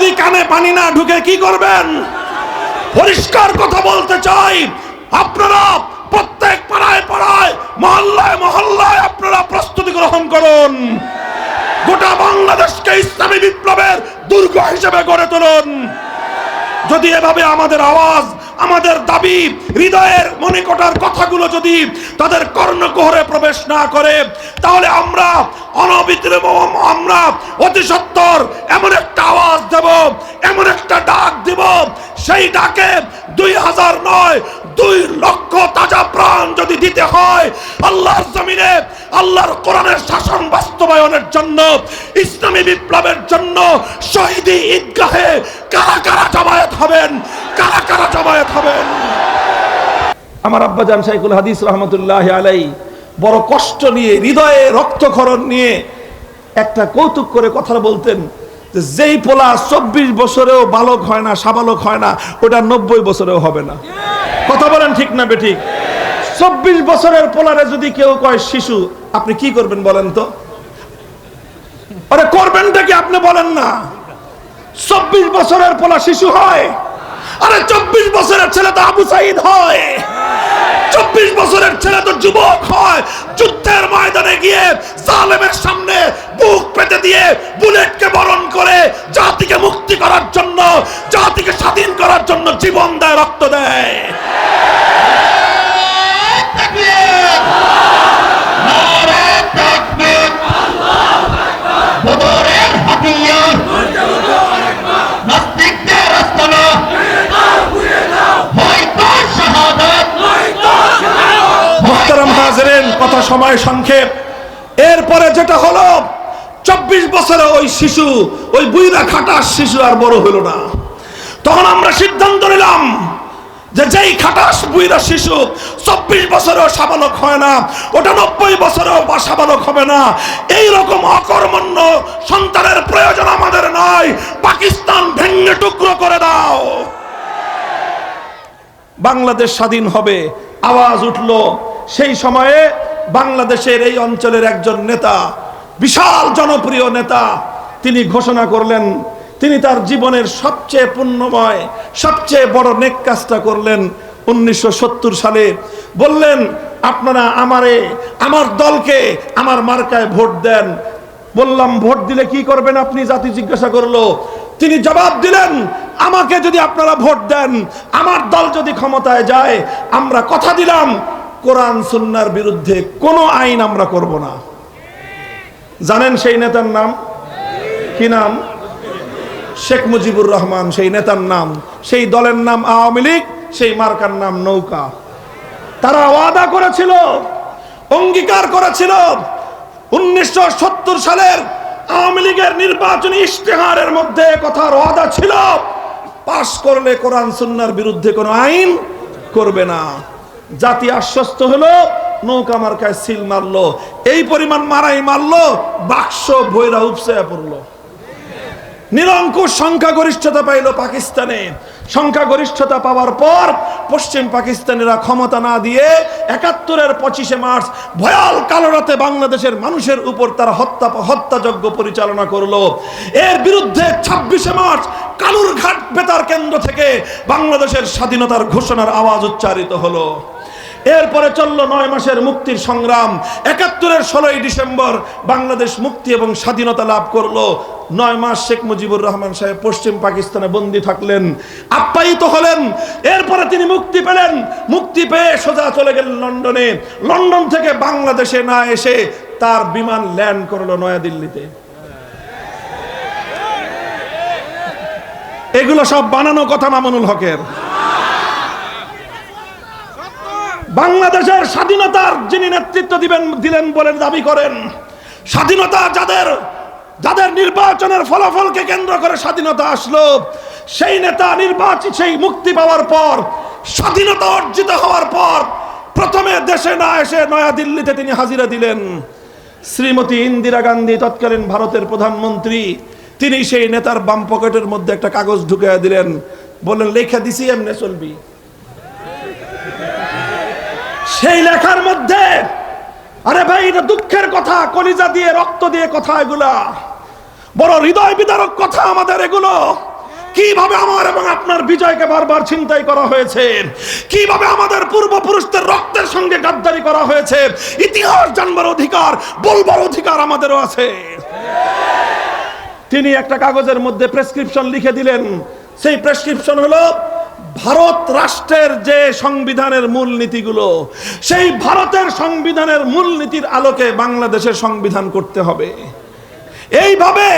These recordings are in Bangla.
যদি কানে পানি না ঢুকে কি করবেন? পরিষ্কার কথা বলতে চাই। আপনারা প্রত্যেক পাড়ায় পাড়ায়, মহল্লায় মহল্লায় আপনারা প্রস্তুতি গ্রহণ করুন। গোটা বাংলাদেশকে ইসলামী বিপ্লবের দুর্গ হিসেবে গড়ে তুলুন। যদি এভাবে আমাদের আওয়াজ আমাদের দাবি হৃদয়ের মনে কটার কথাগুলো যদি তাদের কর্ণকুহরে প্রবেশ না করে, তাহলে আমরা অনবিদ্রম আমরা অতি সত্তর এমন একটা আওয়াজ দেব, এমন একটা ডাক দেব, সেই ডাকে দুই হাজার নয় দুই লক্ষ তাজা প্রাণ যদি দিতে হয়, আল্লাহর জমিনে, আল্লাহর কোরআনের শাসন বাস্তবায়নের জন্য, ইসলামী বিপ্লবের জন্য শহীদি ঈদগাহে কারা কারা জমায়েত হবেন? কারা কারা জমায়েত হবেন? আমার আব্বাজান শাইকুল হাদিস রহমতুল্লাহ আলাই বড় কষ্ট নিয়ে, হৃদয়ে রক্তক্ষরণ নিয়ে একটা কৌতুক করে কথা বলতেন যেই পোলা চব্বিশ বছরেও বালক হয় না, সাবালক হয় না, ওটা নব্বই বছরেও হবে না। কথা বলেন ঠিক না বেঠিক? চব্বিশ বছরের পোলারে যদি কেউ কয় শিশু, আপনি কি করবেন বলেন তো? আরে করবেনটা কি আপনি বলেন না? চব্বিশ বছরের পোলা শিশু হয়, আরে চব্বিশ বছরের ছেলে তো আবু সাইদ হয়। চব্বিশ বছরের ছেলে তো যুবক হয়। যুদ্ধের ময়দানে গিয়ে জালেমের সামনে বুক পেতে দিয়ে বুলেটকে বরণ করে জাতিকে মুক্তি করার জন্য, জাতিকে স্বাধীন করার জন্য জীবন দেয় রক্ত দেয় বদরের হাতিয়ার নাস্তিকদের আস্তানা হয়তো শাহাদাত মোহতারাম হাজরেন কথা সময় সংক্ষেপ এরপরে যেটা হলো চব্বিশ বছরে ওই শিশু, ওই বুইরা খাটাস শিশু আর বড় হলো না। তখন আমরা সিদ্ধান্ত নিলাম যে যেই খাটাস বুইরা শিশু, চব্বিশ বছরেও সাবালক হয় না, ওটা নব্বই বছরেও বা সাবালক হবে না। এই রকম অকর্মণ্য সন্তানের প্রয়োজন আমাদের নয় পাকিস্তান ভেঙে টুকরো করে দাও। বাংলাদেশ স্বাধীন হবে, আওয়াজ উঠল। সেই সময়ে বাংলাদেশের এই অঞ্চলের একজন নেতা বিশাল জনপ্রিয় নেতা। তিনি ঘোষণা করলেন, তিনি তার জীবনের সবচেয়ে পুণ্যময়, সবচেয়ে বড় নেক কাজটা করলেন উনিশশো সত্তর সালে। বললেন, আপনারা আমারে, আমার দলকে, আমার মার্কায় ভোট দেন। বললাম, ভোট দিলে কি করবেন আপনি? জাতি জিজ্ঞাসা করল। তিনি জবাব দিলেন, আমাকে যদি আপনারা ভোট দেন, আমার দল যদি ক্ষমতায় যায়, আমরা কথা দিলাম, কোরআন, সুন্নার বিরুদ্ধে কোনো আইন আমরা করব না। জানেন সেই নেতার নাম? কি নাম? শেখ মুজিবুর রহমান, সেই নেতার নাম। সেই দলের নাম আওয়ামী লীগ, সেই মার্কার নাম নৌকা। তারা ওয়াদা করেছিল, অঙ্গীকার করেছিল, উনিশশো সালের আওয়ামী লীগের নির্বাচনী ইশতেহারের মধ্যে কথার ওয়াদা ছিল, পাশ করলে কোরআন সুন্নার বিরুদ্ধে কোনো আইন করবে না। জাতি আশ্বস্ত হলো নৌকা মার্কায় সিল মারলো। এই পরিমাণ মারাই মারলো, বাক্স ভৈরা উপসে পড়ল। নিরঙ্কুশ সংখ্যাগরিষ্ঠতা পাইল পাকিস্তানে। সংখ্যাগরিষ্ঠতা পাওয়ার পর পশ্চিম পাকিস্তানিরা ক্ষমতা না দিয়ে একাত্তরের পঁচিশে মার্চ ভয়াল কালো রাতে বাংলাদেশের মানুষের উপর তারা হত্যা, হত্যাযজ্ঞ পরিচালনা করল। এর বিরুদ্ধে ছাব্বিশে মার্চ কালুরঘাট বেতার কেন্দ্র থেকে বাংলাদেশের স্বাধীনতার ঘোষণার আওয়াজ উচ্চারিত হলো। এরপরে চলল নয় মাসের মুক্তির সংগ্রাম। একাত্তরের ষোলোই ডিসেম্বর বাংলাদেশ মুক্তি এবং স্বাধীনতা লাভ করল। নয় মাস শেখ মুজিবুর রহমান সাহেব পশ্চিম পাকিস্তানে বন্দী থাকলেন, আপ্যায়িত হলেন। এরপরে তিনি মুক্তি পেলেন। মুক্তি পেয়ে সোজা চলে গেলেন লন্ডনে। লন্ডন থেকে বাংলাদেশে না এসে তার বিমান ল্যান্ড করল নয়াদিল্লিতে। এগুলো সব বানানো কথা মামুনুল হকের। বাংলাদেশের স্বাধীনতার যিনি নেতৃত্ব দিবেন, দিলেন বলে দাবি করেন, স্বাধীনতা যাদের যাদের নির্বাচনের ফলাফলকে কেন্দ্র করে স্বাধীনতা আসলো, সেই নেতা নির্বাচিত সেই মুক্তি পাওয়ার পর, স্বাধীনতা অর্জিত হওয়ার পর, প্রথমে দেশে না এসে নয়াদিল্লিতে তিনি হাজিরা দিলেন। শ্রীমতী ইন্দিরা গান্ধী তৎকালীন ভারতের প্রধানমন্ত্রী, তিনি সেই নেতার বাম পকেটের মধ্যে একটা কাগজ ঢুকে দিলেন, বললেন, লেখা দিছি, এমনি চলবি। সেই লেখার মধ্যে, আরে ভাই, এটা দুঃখের কথা, কলিজা দিয়ে, রক্ত দিয়ে কথা এগুলা। বড় হৃদয় বিদারক কথা আমাদের এগুলো। কীভাবে আমার এবং আপনার বিজয়কে বারবার ছিনতাই করা হয়েছে? কীভাবে আমাদের পূর্বপুরুষদের রক্তের সঙ্গে গাদ্দারি করা হয়েছে? ইতিহাস জানবার অধিকার, বলবার অধিকার আমাদেরও আছে। তিনি একটা কাগজের মধ্যে প্রেসক্রিপশন লিখে দিলেন। সেই প্রেসক্রিপশন হলো ভারত রাষ্ট্রের যে সংবিধানের মূল নীতিগুলো সেই ভারতের সংবিধানের মূল নীতির আলোকে বাংলাদেশের সংবিধান করতে হবে। এইভাবে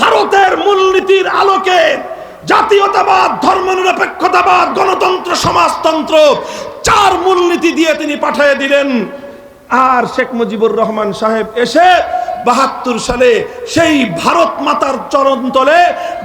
ভারতের মূলনীতির আলোকে জাতীয়তাবাদ, ধর্মনিরপেক্ষতাবাদ, গণতন্ত্র, সমাজতন্ত্র, চার মূলনীতি দিয়ে তিনি পাঠিয়ে দিলেন। আর শেখ মুজিবুর রহমান সাহেব এসে বাহাত্তর সালে সেই ভারত মাতার চরণ তলে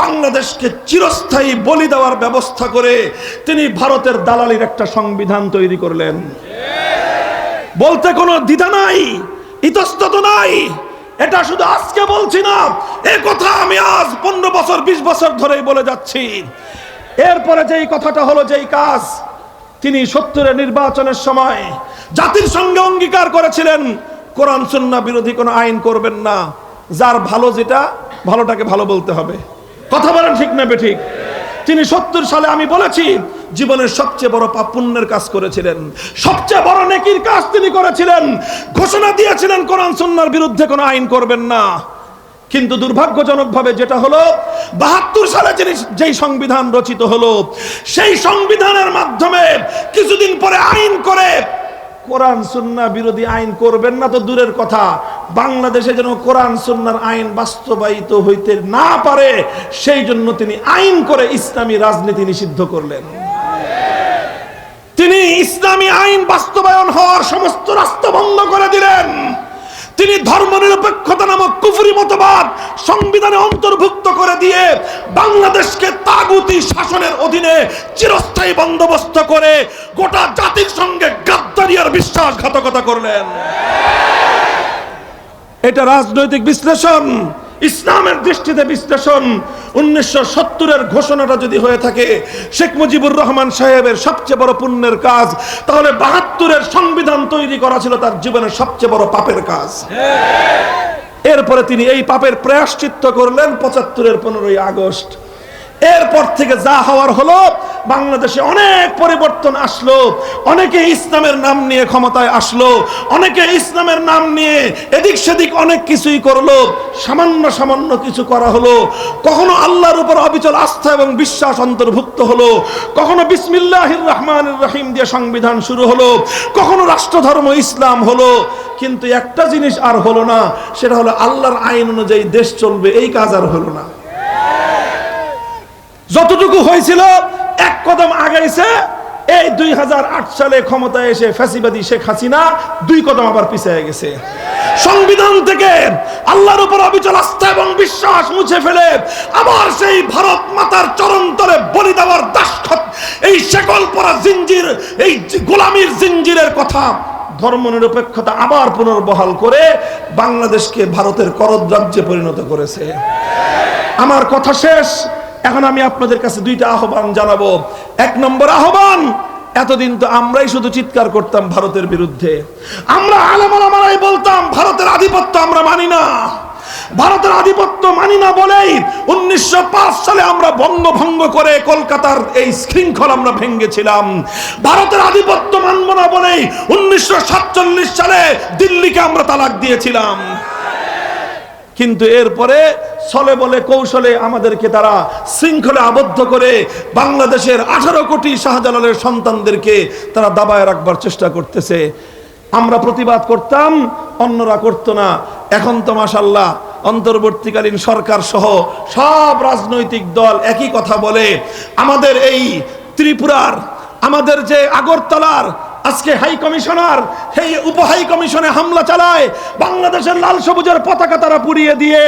বাংলাদেশকে চিরস্থায়ী বলি দেওয়ার ব্যবস্থা করে তিনি ভারতের দালালির একটা সংবিধান তৈরি করলেন। বলতে কোনো দ্বিধা নাই, ইতস্তত নাই, এটা শুধু আজকে বলছি না, এ কথা আমি আজ পনেরো বছর, বিশ বছর ধরেই বলে যাচ্ছি। এরপরে যেই কথাটা হলো, যেই কাজ, তিনি সত্তরের নির্বাচনের সময় জাতির সঙ্গে অঙ্গীকার করেছিলেন। কোরআন সুন্না বিরোধী কোনো আইন করবেন না। যার ভালো যেটা, ভালোটাকে ভালো বলতে হবে। কথা বলেন ঠিক না ঠিক? তিনি সত্তর সালে আমি বলেছি, জীবনের সবচেয়ে বড় পাপ পুণ্যের কাজ করেছিলেন। সবচেয়ে বড় নেকির কাজ তিনি করেছিলেন। ঘোষণা দিয়েছিলেন, কোরআন সুন্নার বিরুদ্ধে কোনো আইন করবেন না। কিন্তু দুর্ভাগ্যজনকভাবে যেটা হলো, বাহাত্তর সালে যিনি, যেই সংবিধান রচিত হলো, সেই সংবিধানের মাধ্যমে কিছুদিন পরে আইন করে কোরআন সুন্না বিরোধী আইন করবেন না তো দূরের কথা। বাংলাদেশে যেন কোরআন সুন্নার আইন বাস্তবায়িত হইতে না পারে, সেই জন্য তিনি আইন করে ইসলামী রাজনীতি নিষিদ্ধ করলেন। তিনি ইসলামী আইন বাস্তবায়ন হওয়ার সমস্ত রাস্তা বন্ধ করে দিলেন। তিনি ধর্মনিরপেক্ষতা নামক কুফরি মতবাদ সংবিধানে অন্তর্ভুক্ত করে দিয়ে বাংলাদেশকে তাগুতি শাসনের অধীনে চিরস্থায়ী বন্দোবস্ত করে গোটা জাতির সঙ্গে গাদ্দারি আর বিশ্বাসঘাতকতা করলেন। এটা রাজনৈতিক বিশ্লেষণ। ইসলামের দৃষ্টিতে বিশ্লেষণ। উনিশশো সত্তরের ঘোষণাটা যদি হয়ে থাকে শেখ মুজিবুর রহমান সাহেবের সবচেয়ে বড় পুণ্যের কাজ তাহলে বাহাত্তরের সংবিধান তৈরি করা ছিল তার জীবনের সবচেয়ে বড় পাপের কাজ। এরপরে তিনি এই পাপের প্রায়শ্চিত্ত করলেন পঁচাত্তরের পনেরোই আগস্ট। এরপর থেকে যা হওয়ার হলো, বাংলাদেশে অনেক পরিবর্তন আসলো। অনেকে ইসলামের নাম নিয়ে ক্ষমতায় আসলো। অনেকে ইসলামের নাম নিয়ে এদিক সেদিক অনেক কিছুই করল। সামান্য সামান্য কিছু করা হলো। কখনো আল্লাহর উপর অবিচল আস্থা এবং বিশ্বাস অন্তর্ভুক্ত হলো। কখনো বিসমিল্লাহির রহমান রহিম দিয়ে সংবিধান শুরু হলো। কখনো রাষ্ট্রধর্ম ইসলাম হলো। কিন্তু একটা জিনিস আর হলো না, সেটা হলো আল্লাহর আইন অনুযায়ী দেশ চলবে, এই কাজ আর হলো না। যতটুকু হয়েছিল, এক কদম আগাইছে এই দুই হাজার আট সালে ক্ষমতায় এসে ফ্যাসিবাদী শেখ হাসিনা দুই কদম আবার পিছিয়ে গেছে। সংবিধান থেকে আল্লাহর উপর অবিচল আস্থা এবং বিশ্বাস মুছে ফেলে আবার সেই ভারত মাতার চরন্তরে বলি দেওয়ার দাসখত এই শেকল পরা জিঞ্জির, এই গোলামির জিঞ্জিরের কথা ধর্ম নিরপেক্ষতা আবার পুনর্বহাল করে বাংলাদেশকে ভারতের করদ রাজ্যে পরিণত করেছে। আমার কথা শেষ। এখন আমি আপনাদের কাছে দুইটা আহ্বান জানাব। এক নম্বর আহ্বান, এতদিন তো আমরাই শুধু চিৎকার করতাম ভারতের বিরুদ্ধে। আমরা আলেমারাই বলতাম, ভারতের আধিপত্য আমরা মানি না। ভারতের আধিপত্য মানি না বলেই উনিশশো সালে আমরা বঙ্গভঙ্গ করে কলকাতার এই শৃঙ্খল আমরা ভেঙ্গেছিলাম ভারতের আধিপত্য মানব না বলেই উনিশশো সাতচল্লিশ সালে দিল্লিকে আমরা তালাক দিয়েছিলাম। কিন্তু এরপরে ছলে বলে কৌশলে আমাদেরকে তারা শৃঙ্খলে আবদ্ধ করে বাংলাদেশের আঠারো কোটি শাহজালালের সন্তানদেরকে তারা দাবায় রাখবার চেষ্টা করতেছে। আমরা প্রতিবাদ করতাম, অন্যরা করতো না। এখন তো মাসাল্লাহ অন্তর্বর্তীকালীন সরকার সহ সব রাজনৈতিক দল একই কথা বলে। আমাদের এই ত্রিপুরার, আমাদের যে আগরতলার আজকে হাই কমিশনার, এই উপ হাই কমিশনে হামলা চালায়, বাংলাদেশের লাল সবুজের পতাকা তারা পুড়িয়ে দিয়ে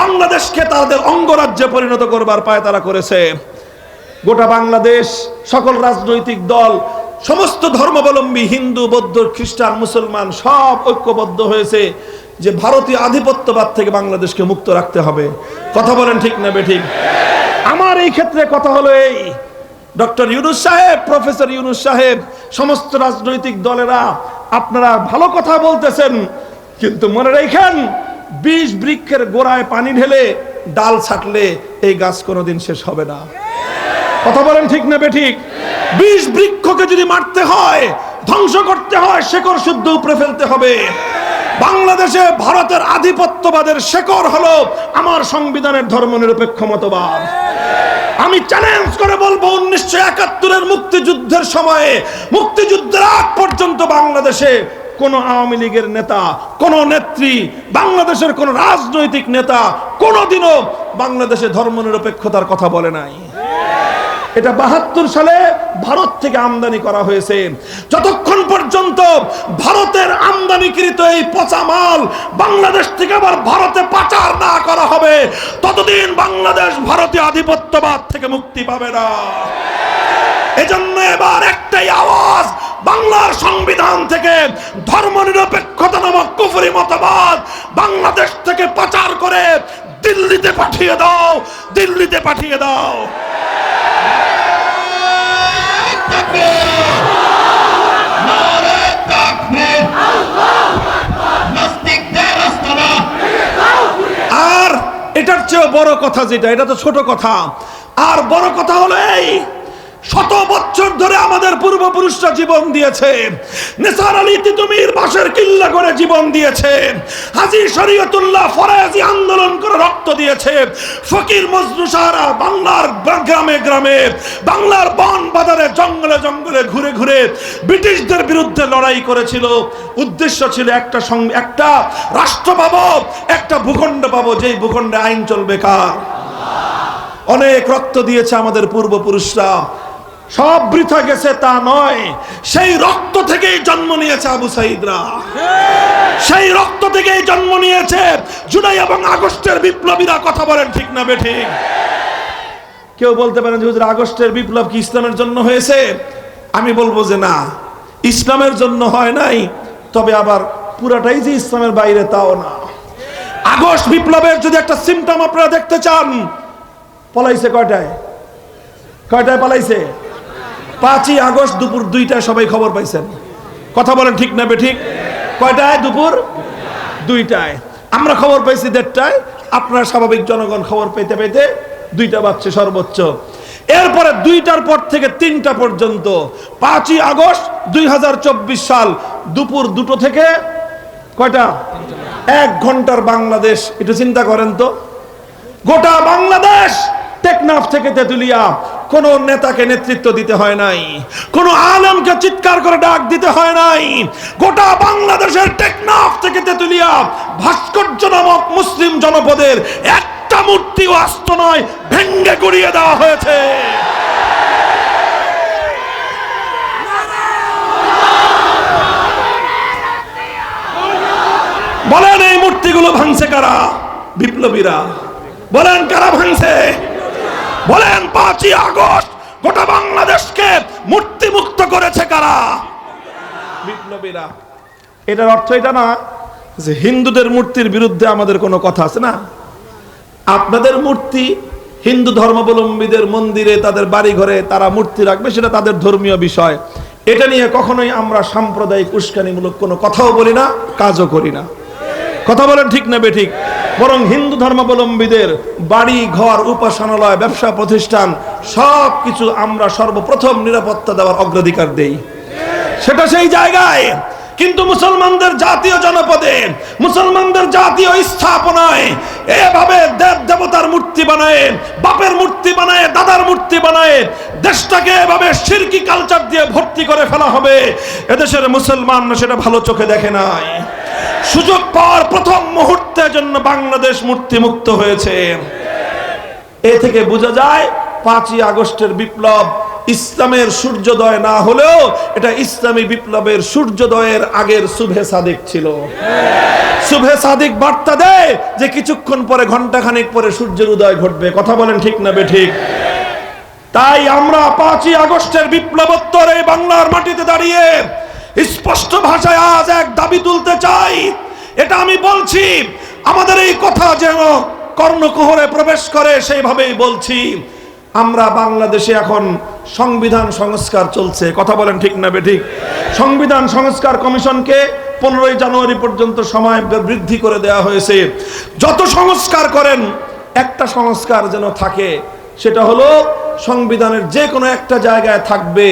বাংলাদেশকে তাদের অঙ্গরাজ্যে পরিণত করবার পায় তারা করেছে। গোটা বাংলাদেশ, সকল রাজনৈতিক দল, সমস্ত ধর্মাবলম্বী হিন্দু, বৌদ্ধ, খ্রিস্টান, মুসলমান সব ঐক্যবদ্ধ হয়েছে যে ভারতীয় আধিপত্যবাদ থেকে বাংলাদেশকে মুক্ত রাখতে হবে। কথা বলেন ঠিক না বেঠিক আমার এই ক্ষেত্রে কথা হলো এই ডক্টর ইউনুস সাহেব, প্রফেসর ইউনুস সাহেব, সমস্ত রাজনৈতিক দলেরা আপনারা ভালো কথা বলতেছেন, কিন্তু মনে রেখেন বিষ বৃক্ষের গোড়ায় পানি ঢেলে ডাল ছাটলে এই গাছ কোনোদিন শেষ হবে না। কথা বলেন ঠিক না বেঠিক বিষ বৃক্ষকে যদি মারতে হয়, ধ্বংস করতে হয়, শেকড় শুদ্ধ উপরে ফেলতে হবে। বাংলাদেশে ভারতের আধিপত্যবাদের শেকড় হলো আমার সংবিধানের ধর্মনিরপেক্ষ মতবাদ। আমি চ্যালেঞ্জ করে বলব উনিশশো একাত্তরের মুক্তিযুদ্ধের সময়ে, মুক্তিযুদ্ধের আগ পর্যন্ত বাংলাদেশে কোন আওয়ামী লীগের নেতা, কোন নেত্রী, বাংলাদেশের কোন রাজনৈতিক নেতা কোনোদিনও বাংলাদেশে ধর্মনিরপেক্ষতার কথা বলে নাই। এটা বাহাত্তর সালে ভারত থেকে আমদানি করা হয়েছে। যতক্ষণ পর্যন্ত ভারতের আমদানিকৃত এই পচা মাল বাংলাদেশ থেকে আবার ভারতে পাচার না করা হবে, ততদিন বাংলাদেশ ভারতীয় আধিপত্যবাদ থেকে মুক্তি পাবে না। এজন্য এবার একটাই আওয়াজ, বাংলার সংবিধান থেকে ধর্মনিরপেক্ষতা নামক কুফরি মতবাদ বাংলাদেশ থেকে পাচার করে দিল্লিতে পাঠিয়ে দাও, দিল্লিতে পাঠিয়ে দাও। বড় কথা যেটা এটা তো ছোট কথা। আর বড় কথা হলো এই শত বছর ধরে আমাদের পূর্বপুরুষরা জীবন দিয়েছে। নেসার আলী তিতুমির বাসের কিল্লা করে জীবন দিয়েছে। হাজি শরীয়তুল্লাহ ফরাজি আন্দোলন করে রক্ত দিয়েছে। ফকির মজনু সাহারা বাংলার গ্রামে গ্রামে, বাংলার বন বাজারে জঙ্গলে জঙ্গলে ঘুরে ঘুরে ব্রিটিশদের বিরুদ্ধে লড়াই করেছিল। উদ্দেশ্য ছিল একটা সং- একটা রাষ্ট্র পাবো, একটা ভূখণ্ড পাবো, যেই ভূখণ্ডে আইন চলবে কার? অনেক রক্ত দিয়েছে আমাদের পূর্বপুরুষরা। সব বৃথা গেছে তা নয়। সেই রক্ত থেকেই জন্ম নিয়েছে আবু সাইদরা। সেই রক্ত থেকেই জন্ম নিয়েছে। জুলাই এবং আগস্টের বিপ্লবীরা কথা বলেন ঠিক না বেঠিক কেউ বলতে পারেন যে আগস্টের বিপ্লব কি ইসলামের জন্য হয়েছে? আমি বলব যে না। ইসলামের জন্য হয় নাই, তবে আবার পুরাটাই যে ইসলামের বাইরে তাও না। আগস্ট বিপ্লবের যদি একটা সিমটম আপনারা দেখতে চান, পলাইছে কয়টায়? কয়টায় পালাইছে? পাঁচই আগস্ট দুপুর দুইটায় সবাই খবর পাইছেন। কথা বলেন ঠিক না ঠিক কয়টায় দুপুর? দুইটায়। আমরা খবর পাইছি দেড়টায়। আপনার স্বাভাবিক জনগণ খবর পেতে পেতে দুইটা বাজছে সর্বোচ্চ। এরপরে দুইটার পর থেকে তিনটা পর্যন্ত পাঁচই আগস্ট দুই হাজার চব্বিশ সাল দুপুর দুটো থেকে কয়টা? এক ঘণ্টার বাংলাদেশ। একটু চিন্তা করেন তো। গোটা বাংলাদেশ টেকনাফ থেকে তেতুলিয়া কোন নেতাকে নেতৃত্ব দিতে হয় নাই। কোন আলমকে চিৎকার করে ডাক দিতে হয় নাই। গোটা বাংলাদেশের টেকনাফ থেকে তেতুলিয়া ভাস্কর্য নামক মুসলিম জনপদের একটা মূর্তিও আস্ত নয়, ভেঙ্গে গুড়িয়ে দেওয়া হয়েছে। বলেন এই মূর্তিগুলো ভাঙছে কারা? বিপ্লবীরা। বলেন কারা ভাঙছে? বলেন পাঁচই আগস্ট গোটা বাংলাদেশকে মূর্তি মুক্ত করেছে কারা? বিপ্লবীরা। এটার অর্থ এটা না যে হিন্দুদের মূর্তির বিরুদ্ধে আমাদের কোনো কথা আছে না? আপনাদের মূর্তি হিন্দু ধর্মাবলম্বীদের মন্দিরে তাদের বাড়ি ঘরে তারা মূর্তি রাখবে সেটা তাদের ধর্মীয় বিষয়। এটা নিয়ে কখনোই আমরা সাম্প্রদায়িক উস্কানিমূলক কোনো কথাও বলি না কাজও করি না। কথা বলেন ঠিক না বেঠিক বরং হিন্দু ধর্মাবলম্বীদের বাড়ি, ঘর, উপাসনালয়, ব্যবসা প্রতিষ্ঠান, সব কিছু আমরা সর্বপ্রথম নিরাপত্তা দেওয়ার অগ্রাধিকার দেই। সেটা সেই জায়গায়। কিন্তু মুসলমানদের জাতীয় জনপদে, মুসলমানদের জাতীয় স্থাপনায় এভাবে দেব দেবতার মূর্তি বানায়, বাপের মূর্তি বানায়, দাদার মূর্তি বানায়, দেশটাকে এভাবে শিরকি কালচার দিয়ে ভর্তি করে ফেলা হবে। এদেশের মুসলমান সেটা ভালো চোখে দেখে নাই। সুযোগ পাওয়ার প্রথম মুহূর্তের জন্য বাংলাদেশ মূর্তি মুক্ত হয়েছে। এ থেকে বোঝা যায়, পাঁচই আগস্টের বিপ্লব ইসলামের সূর্যোদয় না হলেও এটা ইসলামী বিপ্লবের সূর্যোদয়ের আগের শুভে সাদিক ছিল। শুভে সাদিক বার্তা দেয় যে কিছুক্ষণ পরে ঘণ্টা খানিক পরে সূর্যের উদয় ঘটবে। কথা বলেন ঠিক না ঠিক? তাই আমরা পাঁচই আগস্টের বিপ্লবোত্তর এই বাংলার মাটিতে দাঁড়িয়ে স্পষ্ট ভাষায় আজ এক দাবি তুলতে চাই। এটা আমি বলছি, আমাদের এই কথা যেন কর্ণকুহরে প্রবেশ করে, সেইভাবেই বলছি। আমরা বাংলাদেশে এখন সংবিধান সংস্কার চলছে। কথা বলেন ঠিক না বেঠিক? সংবিধান সংস্কার কমিশনকে পনেরোই জানুয়ারি পর্যন্ত সময় বৃদ্ধি করে দেওয়া হয়েছে। যত সংস্কার করেন, একটা সংস্কার যেন থাকে, সেটা হলো সংবিধানের যে কোনো একটা জায়গায় থাকবে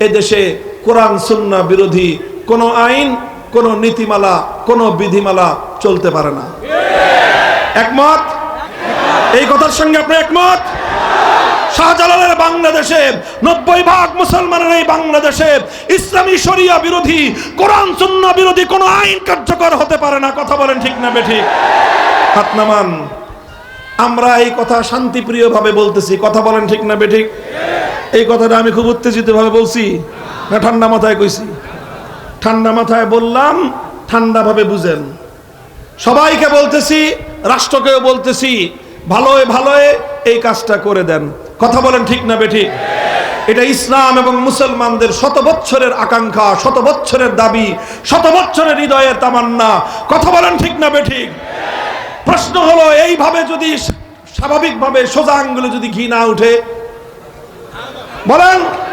এদেশে কোরআন, সুন্না বিরোধী কোনো আইন, কোনো নীতিমালা, কোনো বিধিমালা চলতে পারে না। একমত? এই কথার সঙ্গে আপনি একমত? শাহজালালের বাংলাদেশে নব্বই ভাগ মুসলমানের এই বাংলাদেশে ইসলামী শরিয়া বিরোধী, কোরআন, সুন্না বিরোধী কোনো আইন কার্যকর হতে পারে না। কথা বলেন ঠিক না বেঠিক হাত নামান, আমরা এই কথা শান্তিপ্রিয় ভাবে বলতেছি। কথা বলেন ঠিক না বেঠিক এই কথাটা আমি খুব উত্তেজিত ভাবে বলছি না, ঠান্ডা মাথায় কইছি। ঠান্ডা মাথায় বললাম ঠান্ডা ভাবে বুঝেন। সবাইকে বলতেছি, রাষ্ট্রকেও বলতেছি, ভালোয় ভালোয় এই কাজটা করে দেন। কথা বলেন ঠিক না বেঠিক? এটা ইসলাম এবং মুসলমানদের শত বৎসরের আকাঙ্ক্ষা, শত বৎসরের দাবি, শত বৎসরের হৃদয়ের তামান্না। কথা বলেন ঠিক না বেঠিক? প্রশ্ন হলো, এইভাবে যদি স্বাভাবিকভাবে সোজা আঙ্গুলে যদি ঘি না উঠে বলেন।